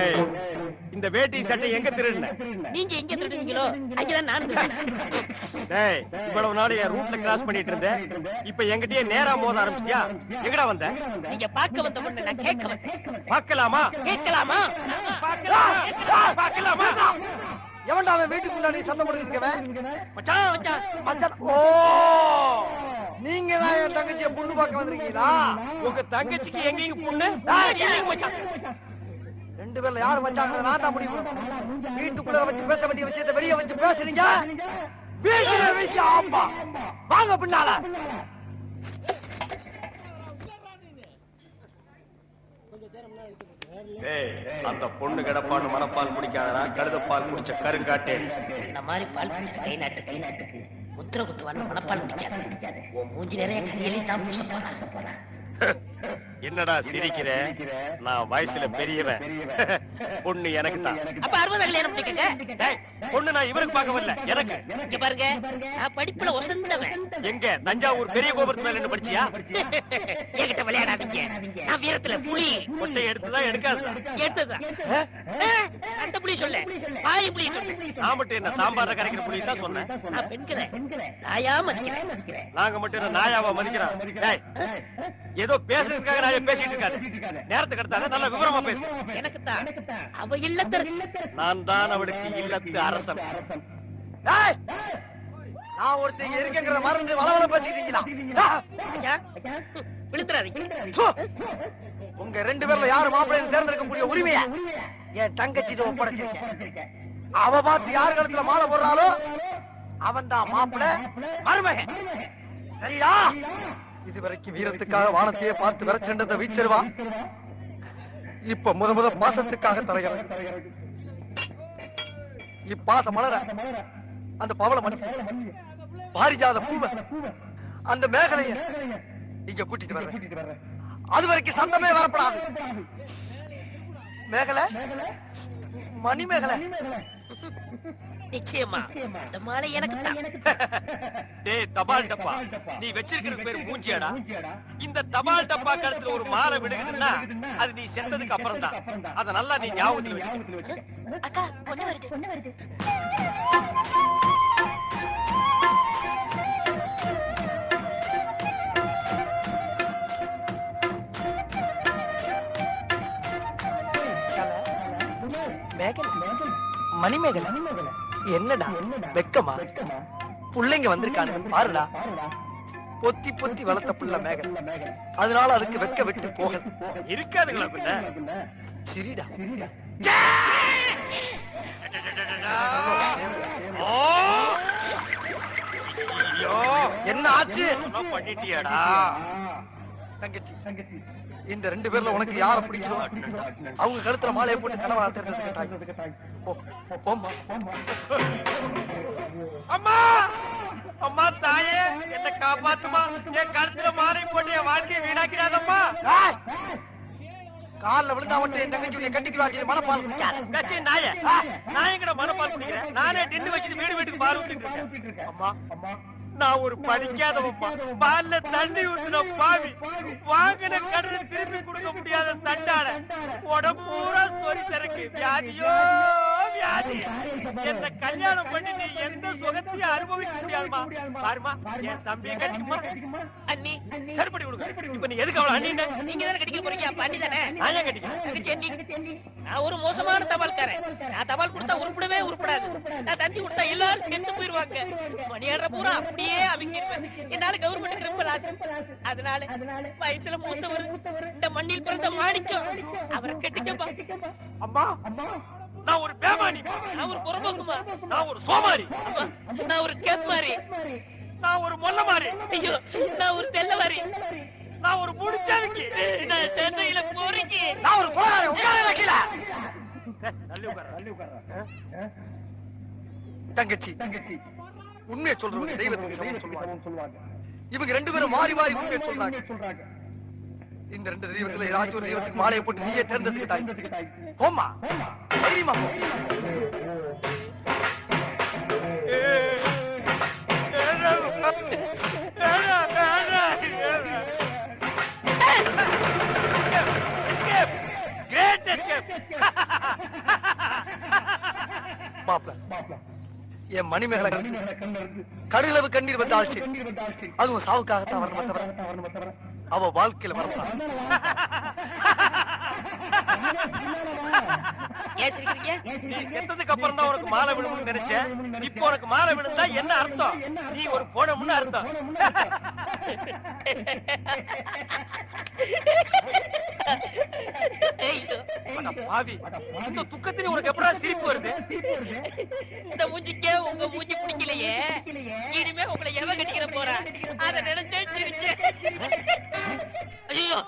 ஏய், இந்த வேட்டி சட்டை எங்க திருடுன? நீங்க எங்க திருடுவீங்களோ அங்கதான் நான் திருடுனேன். டேய் இவ்வளவு நாள் என் ரூட்ல கிராஸ் பண்ணிட்டு இருந்தேன். இப்ப என்கிட்டயே நேரா மோத ஆரம்பிச்சியா எங்கடா வந்த? நீங்க பார்க்க வந்த பொண்ணு நான் கேட்க வந்தேன். பார்க்கலாமா? கேட்கலாமா? பார்க்கலாமா? எவன்டா அவன் வீட்டுக்குள்ள நீ சத்தம் போட்டுருக்கவன் மச்சான் மச்சான். மச்சான் ஓ! நீங்க தான் என் தங்கச்சியை பொண்ணு பார்க்க வந்திருக்கீங்களா? உங்க தங்கச்சிக்கு எங்கேயும் பொண்ணு? ரெண்டு பேர்ல யாரு வச்சாங்க நான் தான் பண்ணணும். வீட்டுக்குள்ள வச்சு பேச வேண்டிய விஷயத்தை வெளியே வச்சு பேசுறீங்க? பேசுற விஷயம் ஆமா. வாங்க பின்னால. ஏய் அந்த பொண்ணு கிடப்பான்னு மனப்பால் குடிக்காதடா கழுதப்பால் குடிச்ச கருங்காட்டே இந்த மாதிரி பால் கை நாட்டு கை நாட்டுக்கு முத்திர குத்துவான்னு மனப்பால் பிடிக்காது உன் மூஞ்சி நிறைய கரியலி தான் பூச போனா என்னடா சிரிக்கிற? நான் வயசுல பெரியவன். பொண்ணு எனக்கு தான். அப்ப அறுபது கல்யாணம் பண்ணிக்கங்க பொண்ணு நான் இவருக்கு பார்க்க வரல. எனக்கு. இங்க பாருங்க. நான் படிப்புல ஒசந்தவன் எங்க? தஞ்சாவூர் பெரிய கோபுரத்து மேல நின்னு படிச்சியா? என்கிட்ட விளையாடாதீங்க. நான் வீரத்துல புலி. கொட்டை எடுத்துதான் எடுக்காது புலி சொல்ல. பாய் புலி சொல்ல. நான் மட்டும் என்ன சாம்பார்ல கரைக்கிற புள்ளி தான் சொன்னேன். நான் பெண்களை. நாயா மதிக்கிறேன். நாங்க மட்டும் என்ன நாயாவா மதிக்கிறோம்? ஏதோ பேசுறதுக்காக நான் பேசிட்டு இருக்காது நேரத்துக்கு எடுத்தாங்க நல்ல விவரமா பேசு. எனக்கு தான் அவ இல்லத்தரசி. நான் தான் அவளுக்கு இல்லத்து அரசன். நான் ஒருத்தங்க இருக்கேங்கிற மறந்து வளவள! உங்க ரெண்டு பேர்ல யாரு மாப்பிள்ளைன்னு தேர்ந்தெடுக்கக்கூடிய உரிமைய என் தங்கச்சிட்டு ஒப்படைச்சிருக்கேன். அவ பார்த்து யாரு கழுத்துல மாலை போடுறாலோ அவன் தான் மாப்பிள்ள மருமகன். சரியா? இதுவரைக்கும் வீரத்துக்காக வானத்தையே பார்த்து விரச்சென்றத வீச்சிருவான் இப்ப முத முத பாசத்துக்காக தலைகிறேன் இப்பாச மலர அந்த பவள மணி பாரிஜாத பூவ அந்த மேகலைய இங்க கூட்டிட்டு வர்றேன். அது வரைக்கும் சந்தமே வரப்படாது. மேகலை? மணி மேகலை நிச்சயமா. இந்த மாலை எனக்கு டேய் தபால் டப்பா. நீ வச்சிருக்கிறது பேர் மூஞ்சியாடா. இந்த தபால் டப்பா கழுத்துல ஒரு மாலை விடுகுதுன்னா அது நீ செத்ததுக்கு அப்புறம் தான் அத நல்லா நீ ஞாபகத்துல வச்சுக்க. அக்கா பொண்ணு வருது. பொண்ணு வருது. மணிமேகலை? என்னடா? வெக்கமா? புள்ளைங்க வந்திருக்கானுங்க. பாருடா. பொத்தி பொத்தி வளர்த்த புள்ள மேகல் அதனால அதுக்கு வெக்க விட்டு போகல. இருக்காதுங்களா பின்ன சிரிடா. ஓ! ஐயோ என்ன ஆச்சு பண்ணிட்டியாடா தங்கச்சி இந்த ரெண்டு பேர்ல உனக்கு யார பிடிக்குதோ? அவங்க கழுத்துல மாலையை போட்டு கனவா. அம்மா! அம்மா தாயே என்ன காப்பாத்துமா? என் கழுத்துல மாலை போட்டு என் வாழ்க்கையை வீணாக்கிறாதம்மா! கால்ல விழுந்தா மட்டும் என் தங்கச்சி உன்னை கட்டிக்குவாங்க மனப்பால். கட்சி நாய நான் எங்கட மனப்பால் குடிக்கிறேன் நானே டின்னு வச்சுட்டு வீடு வீட்டுக்கு ஊத்திட்டு இருக்கேன். அம்மா. நான் ஒரு படிக்காதவம்மா. பால்ல தண்ணி ஊத்துன பாவி. வாங்கின கடனை திருப்பி கொடுக்க முடியாத தண்டால உடம்பு பூரா சொறி திறக்கு வியாதியோ வியாதி. என்ன கல்யாணம் பண்ணி நீ எந்த சுகத்தையும் அனுபவிக்க முடியாதுமா? பாருமா என் தம்பி கட்டிக்குமா அண்ணி சரிப்படி கொடுங்க. இப்ப நீ எதுக்கு அவளை அண்ணின்னு? நீங்க தானே கட்டிக்க போறீங்க அப்ப அண்ணி தானே? நான் ஏன் கட்டிக்கிறேன் தங்கச்சி அண்ணி. நான் ஒரு மோசமான தபால்காரன். நான் தபால் கொடுத்தா உருப்படவே உருப்படாது. நான் தந்தி கொடுத்தா எல்லாரும் செத்து போயிருவாங்க மணியாடுற பூரா அப்படியே அமைக்கிருவேன் என்னால கவர்மெண்ட் ரொம்ப ஆசை அதனால வயசுல மூத்தவர் இந்த மண்ணில் பிறந்த மாணிக்கம். அவரை கட்டிக்கப்பா. அம்மா. நான் ஒரு பேமானி. நான் ஒரு புறம்போக்குமா? நான் ஒரு சோமாரி. நான் ஒரு கேப்மாரி நான் ஒரு மொல்ல மாறி ஐயோ நான் ஒரு தெல்லவாரி நான் ஒரு முடிச்சாவிக்கு நான் தென்னையில போறீங்க நான் ஒரு போறாரு உட்கார வைக்கல. தள்ளி உட்கார. தங்கச்சி. உண்மையை சொல்றவங்க தெய்வத்துக்கு சமம் சொல்லுவாங்க. இவங்க ரெண்டு பேரும் மாறி மாறி உண்மையை சொல்றாங்க. இந்த ரெண்டு தெய்வத்துல ஏதாச்சும் ஒரு தெய்வத்துக்கு மாலையை போட்டு நீயே தேர்ந்தெடுத்துக்கிட்டாய் போமா தைரியமா போ மாப்பிள்ள மாப்பிள்ள என் மணிமேகலை கடுகளவு கண்ணீர் வந்த ஆட்சி அதுவும் சாவுக்காகத்தான் வரணும் தவிர அவ வாழ்க்கையில வரலாம் செத்ததுக்கு அப்புறம் தான் உனக்கு மாலை விழும்னு நினைச்சேன். இப்போ உனக்கு மாலை விழுந்தா என்ன அர்த்தம்? நீ ஒரு போனம்னு அர்த்தம். பாவி. இந்த துக்கத்திலே உனக்கு எப்படா சிரிப்பு வருது? இந்த மூஞ்சிக்கே உங்க மூஞ்சி பிடிக்கலையே. இனிமே உங்களை எவன் கட்டிக்கிற போறா? அத நினைச்சே சிரிச்சேன். ஐயோ.